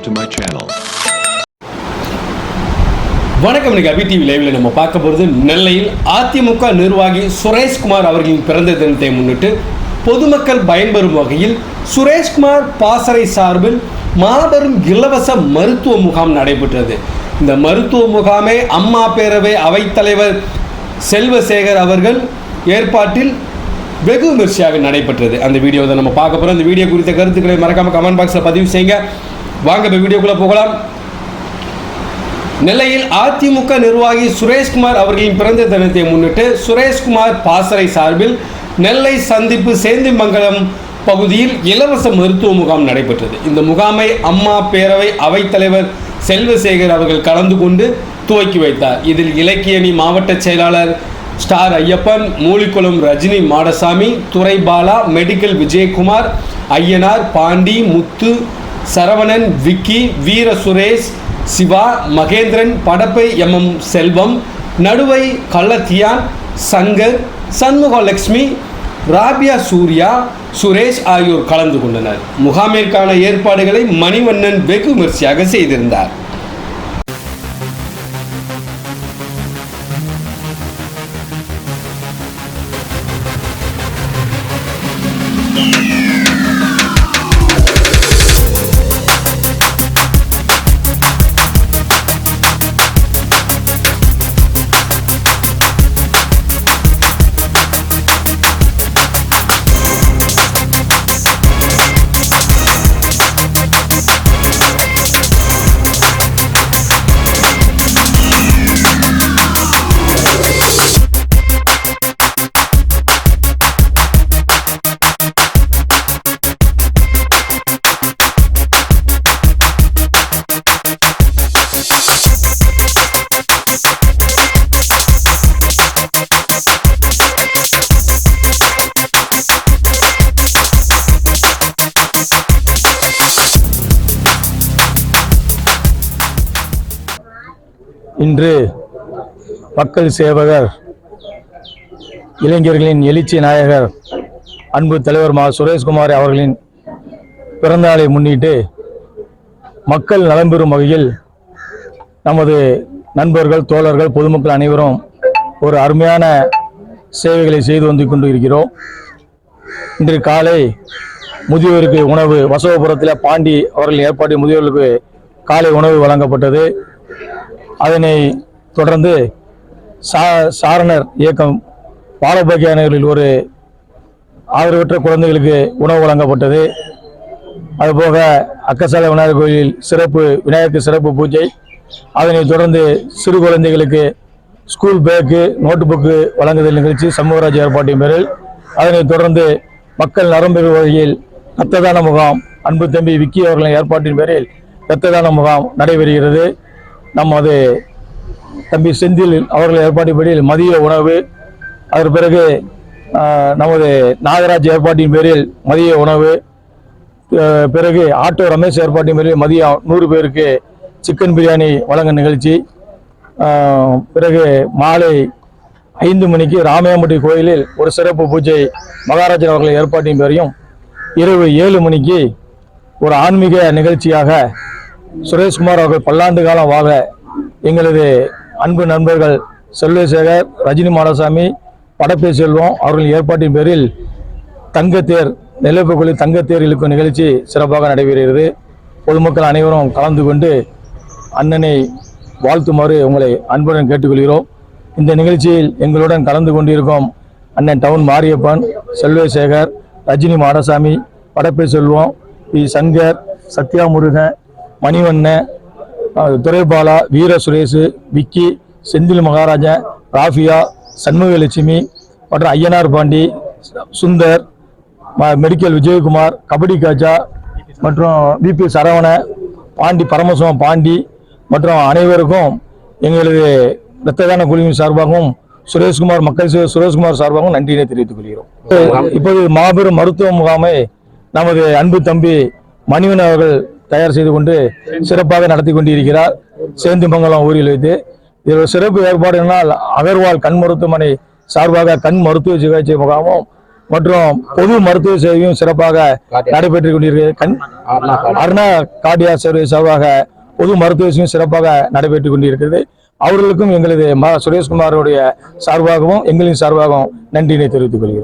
subscribe to my channel. வணக்கம் இன்னைக்கு அபி TV லைவ்ல நம்ம பார்க்க போகிறது நெல்லையில் அதிமுக நிர்வாகி சுரேஷ்குமார் அவர்களின் பிறந்த தினத்தை முன்னிட்டு பொதுமக்கள் பயன்பெறும் வகையில் சுரேஷ்குமார் பாசறை சார்பில் மாபெரும் இலவச மருத்துவ முகாம் நடைபெற்றது. இந்த மருத்துவ முகாமை அம்மா பேரவை அவைத்தலைவர் செல்வசேகர் அவர்கள் ஏற்பாட்டில் வெகு விமர்சையாக நடைபெற்றது. அந்த வீடியோவை நம்ம பார்க்க போகிறோம் அந்த வீடியோ குறித்த கருத்துக்களை மறக்காம கமெண்ட் பாக்ஸில் பதிவு செய்யுங்க. வாங்க இப்போ வீடியோக்குள்ளே போகலாம். நெல்லையில் அதிமுக நிர்வாகி சுரேஷ்குமார் அவர்களின் பிறந்த தினத்தை முன்னிட்டு சுரேஷ்குமார் பாசறை சார்பில் நெல்லை சந்திப்பு சேந்திமங்கலம் பகுதியில் இலவச மருத்துவ முகாம் நடைபெற்றது. இந்த முகாமை அம்மா பேரவை அவைத்தலைவர் செல்வசேகர் அவர்கள் கலந்து கொண்டு துவக்கி வைத்தார். இதில் இலக்கியணி மாவட்ட செயலாளர் star Ayyappan Moolikulam Rajini Madasamy Durai Bala medical Vijayakumar Ayyanar Pandi Muthu Saravanan Vicky Veera Suresh Siva Mahendran Padappai M M Selvam Naduvai Kallathiyan Sankar Shanmugalakshmi Rabiya Surya Suresh ஆகியோர் கலந்து கொண்டனர். முகாமிற்கான ஏற்பாடுகளை மணிவண்ணன் வெகு விமர்சையாக செய்திருந்தார். இன்று மக்கள் சேவகர் இளைஞர்களின் எழுச்சி நாயகர் அன்பு தலைவர் மா சுரேஷ்குமார் அவர்களின் பிறந்தநாளை முன்னிட்டு மக்கள் நலம் பெறும் வகையில் நமது நண்பர்கள் தோழர்கள் பொதுமக்கள் அனைவரும் ஒரு அருமையான சேவைகளை செய்து வந்து கொண்டு இருக்கிறோம் இன்று காலை முதியோருக்கு உணவு வசவபுரத்தில் பாண்டி அவர்கள் ஏற்பாடு முதியோர்களுக்கு காலை உணவு வழங்கப்பட்டது. அதனை தொடர்ந்து சா சாரணர் இயக்கம் பாலபாக்கிய நகரில் ஒரு ஆதரவற்ற குழந்தைகளுக்கு உணவு வழங்கப்பட்டது. அதுபோக அக்கசாலை விநாயகர் கோயிலில் சிறப்பு விநாயகருக்கு சிறப்பு பூஜை. அதனைத் தொடர்ந்து சிறு குழந்தைகளுக்கு ஸ்கூல் பேக்கு நோட்டு புக்கு வழங்குதல் நிகழ்ச்சி சமூகராஜ் ஏற்பாட்டின் பேரில். அதனைத் தொடர்ந்து மக்கள் நரம்பு வகையில் இரத்த தான முகாம் அன்பு தம்பி விக்கி அவர்களின் ஏற்பாட்டின் பேரில் இரத்த தான முகாம் நடைபெறுகிறது. நமது தம்பி செந்தில் அவர்கள் ஏற்பாட்டின்படி மதிய உணவு அதற்கு பிறகு நமது நாகராஜ் ஏற்பாட்டின் பேரில் மதிய உணவு பிறகு ஆட்டோ ரமேஷ் ஏற்பாட்டின் பேரில் மதியம் நூறு பேருக்கு சிக்கன் பிரியாணி வழங்கும் நிகழ்ச்சி. பிறகு மாலை ஐந்து மணிக்கு ராமையாம்பட்டி கோயிலில் ஒரு சிறப்பு பூஜை மகாராஜன் அவர்கள் ஏற்பாட்டின் பேரையும் இரவு ஏழு மணிக்கு ஒரு ஆன்மீக நிகழ்ச்சியாக சுரேஷ்குமார் அவர்கள் பல்லாண்டு காலம் வாழ எங்களது அன்பு நண்பர்கள் செல்வசேகர் ரஜினி மாடசாமி படப்பே செல்வம் அவர்களின் ஏற்பாட்டின் பேரில் தங்கத்தேர் நெல்லப்பகுளி தங்கத்தேர் இழுக்கும் நிகழ்ச்சி சிறப்பாக நடைபெறுகிறது. பொதுமக்கள் அனைவரும் கலந்து கொண்டு அண்ணனை வாழ்த்துமாறு உங்களை அன்புடன் கேட்டுக்கொள்கிறோம். இந்த நிகழ்ச்சியில் எங்களுடன் கலந்து கொண்டிருக்கும் அண்ணன் டவுன் மாரியப்பன் செல்வசேகர் ரஜினி மாடசாமி படப்பே செல்வம் பி. சங்கர் சத்யா முருகன் மணிவண்ணன் துரைபாலா வீர சுரேஷ் விக்கி செந்தில் மகாராஜன் ராஃபியா சண்முகலட்சுமி மற்றும் ஐயனார் பாண்டி சுந்தர் மெடிக்கல் விஜயகுமார் கபடி காஜா மற்றும் பிபி சரவண பாண்டி பரமசிவம் பாண்டி மற்றும் அனைவருக்கும் எங்களது இரத்த தான குழுவின் சார்பாகவும் சுரேஷ்குமார் மக்கள் சேவை சுரேஷ்குமார் சார்பாகவும் நன்றியினை தெரிவித்துக் கொள்கிறோம். இப்போது மாபெரும் மருத்துவ முகாமை நமது அன்பு தம்பி மணிவன் அவர்கள் தயார் செய்து கொண்டு சிறப்பாக நடத்தி கொண்டிருக்கிறார். சேந்திமங்கலம் ஊரில் வைத்து இதில் ஒரு சிறப்பு ஏற்பாடு என்னால் அகர்வால் கண் மருத்துவமனை சார்பாக கண் மருத்துவ சிகிச்சை முகாமும் மற்றும் பொது மருத்துவ சேவையும் சிறப்பாக நடைபெற்றுக் கொண்டிருக்கிறது. கண் அருணா கார்டியா சேவை சார்பாக பொது மருத்துவ சேவையும் சிறப்பாக நடைபெற்றுக் கொண்டிருக்கிறது. அவர்களுக்கும் எங்களது சுரேஷ்குமாரோடைய சார்பாகவும் எங்களின் சார்பாகவும் நன்றியினை தெரிவித்துக் கொள்கிறேன்.